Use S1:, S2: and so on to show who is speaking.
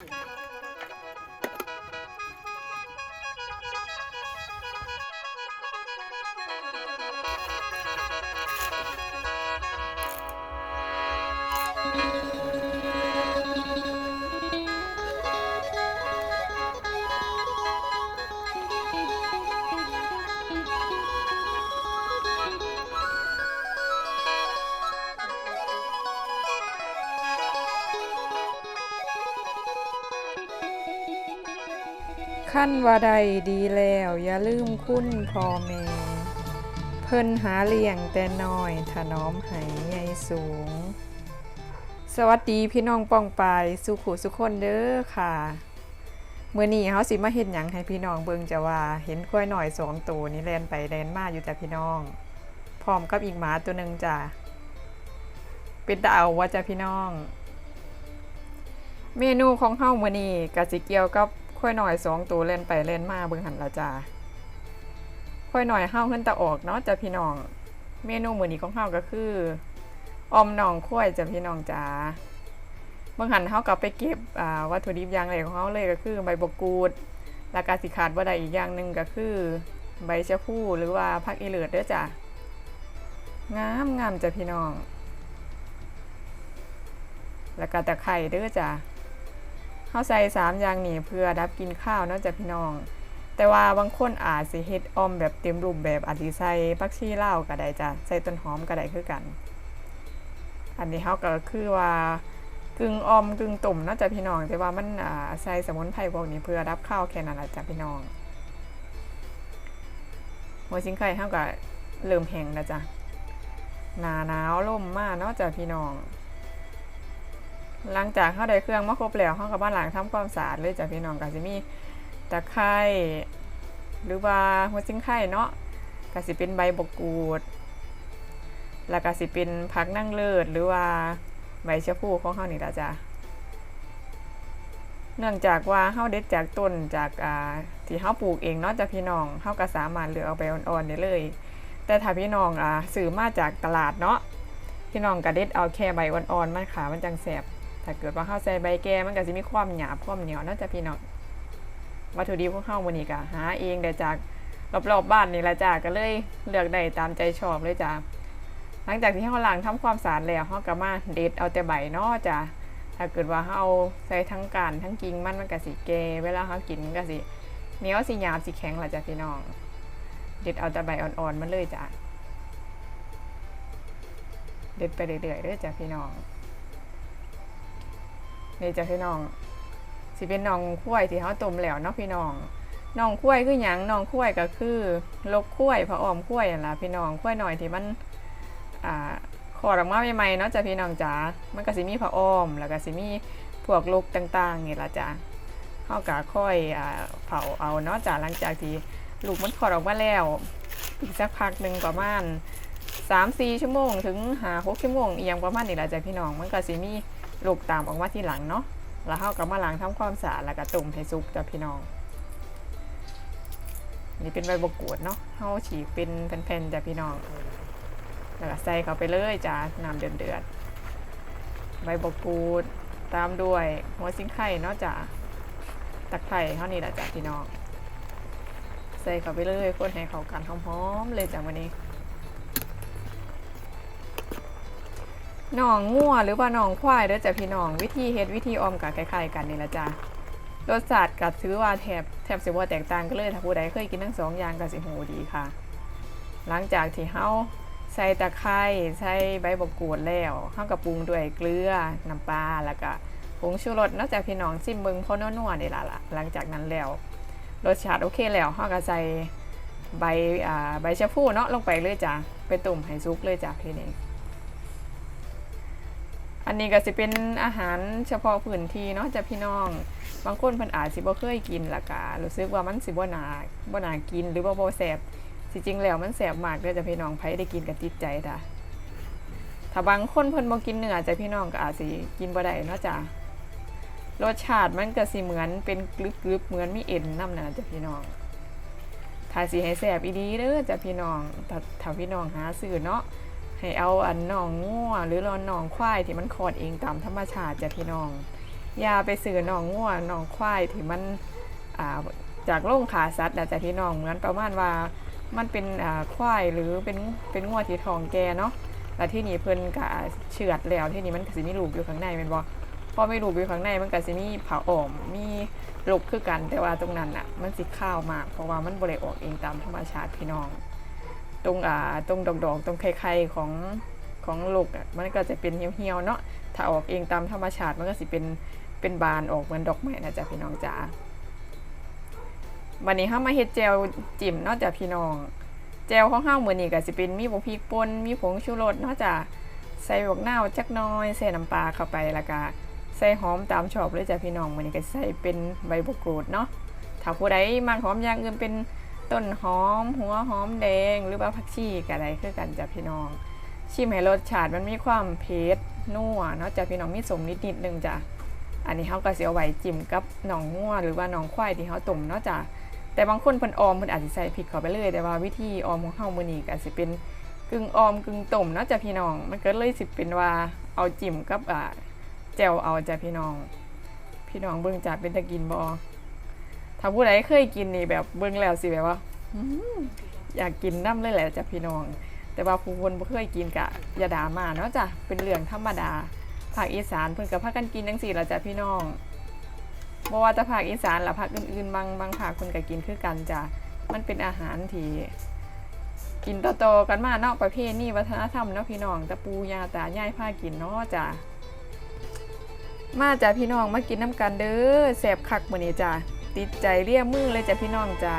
S1: Thank you. ขั้นว่าใดดีแล้วอย่าลืมคุณพ่อแม่เพิ่นหาเลี้ยงแต่น้อยถนอมให้ใหญ่สูง สวัสดีพี่น้องป้องปายสุขุสุขคนเด้อค่ะเมื้อนี้เฮาสิมาเฮ็ดหยังให้พี่น้องเบิงจะว่าเห็นควายหน่อยสองตัวนี่แลนไปแลนมาอยู่จ้ะพี่น้อง พร้อมกับอีกหมาตัวหนึ่งจ้ะเป็นตาเอาว่าจะพี่น้อง เมนูของเฮาเมื้อนี้ก็สิเกี่ยวกับ ควายหน่อยสองตัวเล่นไปเล่นมาเบิ่งหันละจ้าควายหน่อยเฮาขึ้นตะออกเนาะจ้ะพี่น้อง เมนูมื้อนี้ของเฮาก็คืออมหนองควายจ้ะพี่น้องจ้าเบิ่งหันเฮาก็ไปเก็บอ่าวัตถุดิบอย่างแรกของเฮาเลยก็คือใบบกกูดแล้วก็สิขาดบ่ได้อีกอย่างหนึ่งก็คือใบชะพูหรือว่าผักอีเลิศเด้อจ้ะงามงามจ้ะพี่น้อง แล้วก็ตะไคร้เด้อจ้ะ เขาใส่สามอย่างนี้เพื่อดับกินข้าวเนอกจากพี่น้อง แต่ว่าบางคนอาจสิเฮ็ดออมแบบเต็มรูปแบบอาจสิใส่ผักชีเลาก็ได้จ้ะใส่ต้นหอมก็ได้คือกัน อันนี้เขาก็คือว่ากึ่งออมกึ่งตุ่มนอกจากพี่น้อง แต่ว่ามันอ่าใส่สมุนไพรพวกนี้เพื่อรับข้าวแค่นั้นแหละจ้ะพี่น้องหัวชิงไข่เขาก็เริ่มแห้งแล้วจ้ะหนาหนาวลมมากเนาะจ้ะพี่น้อง หลังจากเข้าได้เครื่องมาครบแล้วเข้ากับบ้านหลังทำความสะอาดเลยจ้ะพี่น้องก็สิมีตะไคร้หรือว่าหัวซิงไข่เนาะก็สิเป็นใบบกกูด แล้วก็สิเป็นผักนั่งเลิศหรือว่าใบชะพูของเขานี่ละจ้ะเนื่องจากว่าเขาเด็ดจากต้นจากอ่าที่เขาปลูกเองเนาะจ้ะพี่น้องเขาก็สามารถเลือกเอาไปอ่อนๆได้เลย แต่ถ้าพี่น้องอ่าซื้อมาจากตลาดเนาะพี่น้องก็เด็ดเอาแค่ใบอ่อนๆมันขามันจังแสบ ถ้าเกิดว่าข้าวใส่ใบแก่มันก็จะมีความหยาบความเหนียวน่าจะพี่น้องวัตถุดิบของข้าววันนี้ก็หาเองได้จากรอบๆบบ้านนี่ละจ้าก็เลยเลือกได้ตามใจชอบเลยจ้าหลังจากที่เขาล้างทำความสะอาดแล้วเขาก็มาเด็ดเอาแต่ใบนาะจ้าถ้าเกิดว่าเขาเอาใส่ทั้งการทั้งกิ่งมันมันก็สิแกเวลาเขากินมันก็สิเหนียวสิหยาบสิแข็งละจ้าพี่น้อง เด็ดเอาแต่ใบอ่อนๆมันเลยจ้าเด็ดไปเรื่อยๆเด้อจ้าพี่น้อง นี่จ้ะพี่น้องสิเป็นน้องคุ้ยที่เขาต้มแล้วเนาะพี่น้องน้องคุ้ยคือหยังน้องคุ้ยก็คือลกคุ้ยพระออมคุ้ยนั่นล่ะพี่น้องคุ้ยหน่อยที่มันอ่าขอดออกมาใหม่ๆเนาะจ้ะพี่น้องจ๋ามันก็สิมีพระออม แล้วก็สิมีพวกลกต่างๆนี่ล่ะจ้ะเฮาก็ค่อยอ่าเผาเอาเนาะจ้ะหลังจากที่ลูกมันขอดออกมาแล้วอีกสักพักหนึ่งประมาณ3-4ชั่วโมง ถึง5-6ชั่วโมงเอียงประมาณนี้ล่ะจ้ะพี่น้องมันก็สิมี ลูกตามออกมาที่หลังเนาะแล้วเข้าก็มาล้างทำความสะอาดแล้วก็ตุ่มให้ซุปจ้ะพี่น้อง นี่เป็นใบบกรูดเนาะเข้าฉีกเป็นแผ่นๆจ้ะพี่น้อง แล้วก็ใส่เข้าไปเลยจ้ะน้ำเดือดๆใบบกูดตามด้วยหัวซิงไข่เนาะจ้ะตะไคร้เท่านี้แหละจ้ะพี่น้อง ใส่เข้าไปเลยคนให้เข้ากันหอมๆเลยจ้ะวันนี้ หนองงัวหรือว่าหนองควายเด้อจ้ะพี่น้องวิธีเฮ็ดวิธีออมกับคล้ายๆกันนี่ละจ้ะรสชาติกับถือว่าแทบแทบสิบ่แตกต่างกันเลยถ้าผู้ใดเคยกินทั้งสองอย่างก็สิหูดีค่ะ หลังจากที่เฮาใส่ตะไคร้ใส่ใบบักกูดแล้วเฮาก็ปรุงด้วยเกลือน้ำปลาแล้วก็ผงชูรสนอกจากพี่น้องซิมเบิงพอนัวๆนี่ล่ะล่ะหลังจากนั้นแล้วรสชาติโอเคแล้วเฮาก็ใส่ใบอ่าใบชะพูเนาะลงไปเลยจ้ะไปตุ่มให้สุกเลยจ้ะพี่นี่ อันนี้ก็สิเป็นอาหารเฉพาะพื้นที่เนาะจ้ะพี่น้อง บางคนเพิ่นอาจสิบ่เคยกินละก็รู้สึกว่ามันสิบ่นาบ่นากินหรือว่าบ่แซ่บสิจริงแล้วมันแซ่บมากเด้อจ้ะพี่น้องไผได้กินก็ติดใจจ้ะถ้าบางคนเพิ่นบ่กินเนื้อจ้ะพี่น้องก็อาจสิกินบ่ได้เนาะจ้ะรสชาติมันก็สิเหมือนเป็นกรึบๆเหมือนมีเอ็นนำน่ะจ้ะพี่น้องถ้าสิให้แซ่บอีดีเด้อจ้ะพี่น้องถ้าถ้าพี่น้องหาซื้อเนาะ ให้เอาอันหนองงัวหรือรอนหนองควายที่มันคลอดเองตามธรรมชาติจ้ะพี่น้องอย่าไปซื้อหนองงัวหนองควายที่มันาจากโรงขาสัตว์นะจ๊ะพี่น้องเหมือนประมาณว่ามันเป็นควายหรือเป็นเป็นงัวที่ทองแกเนาะแล้วที่นี่เพิ่นก็เฉือดแล้วที่นี่มันก็สิมีลูกอยู่ข้างในแม่นบ่พอไม่ลูกอยู่ข้างในมันก็สิมีผ่าออมมีลูกคือกันแต่ว่าตรงนั้นน่ะ มันสิข้าวมากเพราะว่ามันบ่ได้ออกเองตามธรรมชาติพี่น้อง ตรงอ่าตรงดอกๆตรงไข่ๆของของลูกอะมันก็จะเป็นเหี่ยวๆเนาะถ้าออกเองตามธรรมชาติมันก็สิเป็นเป็นบานออกเหมือนดอกไม้นะจ๊ะพี่น้องจ๋าวันนี้เฮามาเฮ็ดแจวจิ้มเนาะจ้ะพี่น้องแจวของเฮามื้อนี้ก็สิเป็นมีผงพริกป่นมีผงชูรสเนาะจ้ะใส่บวกนาจักน้อยใส่น้ำปลาเข้าไปแล้วก็ใส่หอมตามชอบเลยจ้ะพี่น้องมื้อนี้ก็ใส่เป็นใบบักกรูดเนาะถ้าผู้ใดมักหอมอย่างอื่นเป็น ต้นหอม หัวหอมแดงหรือว่าผักชีก็ได้คือกันจ้ะพี่น้อง ชิมให้รสชาติมันมีความเผ็ดนัวเนาะจ้ะพี่น้องมีสมนิดนิดนึงจ้ะอันนี้เขาก็สิเอาไว้จิ้มกับหนองงัวหรือว่าหนองควายที่เขาต้มเนาะจ้ะแต่บางคนเพิ่นออมเพิ่นอาจสิใส่พริกเข้าไปเลย แต่ว่าวิธีออมของเฮามื้อนี้ก็สิเป็นกึ่งออมกึ่งต้มเนาะจ้ะพี่น้อง มันก็เลยสิเป็นว่าเอาจิ้มกับอ่าแจ่วเอาจ้ะพี่น้อง พี่น้องเบิ่งจ้ะเป็นตะกินบ่ ถ้าผู้ใดเคยกินนี่แบบเบิ่งแล้วสิแบบว่าอยากกินน้ำเลยแหละจ้ะพี่น้อง แต่ว่าผู้คนบ่เคยกินกะอย่าด่ามาเนาะจ้ะเป็นเรื่องธรรมดาภาคอีสานเพิ่นก็พากันกินจังซี่ล่ะจ้ะพี่น้องบ่ว่าจะภาคอีสานหรือภาคอื่นๆบางบางภาคเพิ่นก็กินคือกันจ้ะมันเป็นอาหารที่กินโตๆกันมาเนาะประเพณีวัฒนธรรมเนาะพี่น้องตะปูยาตายายพากินเนาะจ้ะมาจ้ะพี่น้องมากินน้ำกันเด้อแซ่บคักมื้อนี้จ้ะ ติดใจเรียมือเลยจ้ะพี่น้องจ้า